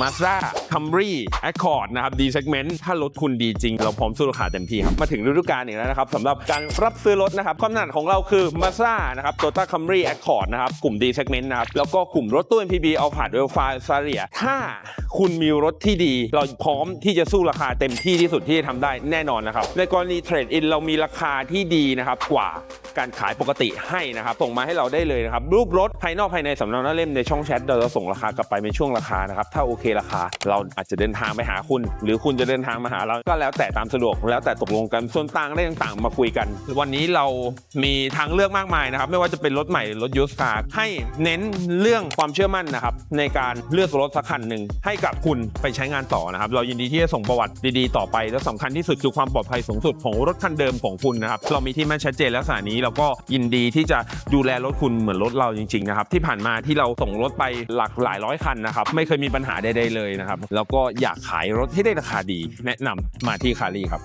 Mazda Camry Accord นะครับ D segment ถ้ารถคุณดีจริง เราพร้อมสู้ราคาเต็มที่ครับ มาถึงฤดูกาลอีกแล้วนะครับสำหรับการรับซื้อรถนะครับความถนัดของเราคือ Mazda นะครับ Toyota Camry Accord นะครับ กลุ่ม D segment นะครับ แล้วก็กลุ่มรถตู้ MPV Alphard w e l f a r s a r i a ถ้าคุณมีรถที่ดี เราพร้อมที่จะสู้ราคาเต็มที่ที่สุดที่จะทำได้แน่นอนนะครับในกรณีเทรดอินเรามีราคาที่ดีนะครับกว่า การขายปกติให้นะครับส่งมาให้เราได้เลยนะครับรูปรถภายนอกภายในสำเนาหน้าเล่มในช่องแชทเราจะส่งราคากลับไปในช่วงราคานะครับถ้าโอเคราคา เราอาจจะเดินทางไปหาคุณ หรือคุณจะเดินทางมาหาเราก็แล้วแต่ตามสะดวกแล้วแต่ตกลงกันส่วนต่างได้ต่างๆ มาคุยกัน วันนี้เรามีทางเลือกมากมายนะครับไม่ว่าจะเป็นรถใหม่รถยูสคาร์ให้เน้นเรื่องความเชื่อมั่นนะครับในการเลือกรถสักคันหนึ่งให้กับคุณไปใช้งานต่อนะครับเรายินดีที่จะส่งประวัติดีๆ ต่อไปและสำคัญที่สุดคือความปลอดภัยสูงสุดของรถคันเดิมของคุณนะครับเรามีที่มั่นชัดเจนและสถานีเราก็ยินดีที่จะดูแลรถคุณเหมือนรถเราจริงๆนะครับที่ผ่านมาที่เราส่งรถไปหลักหลายร้อยคันนะครับไม่เคยมีปัญหาใดๆเลยนะครับแล้วก็อยากขายรถให้ได้ราคาดี แนะนำมาที่คารีครับ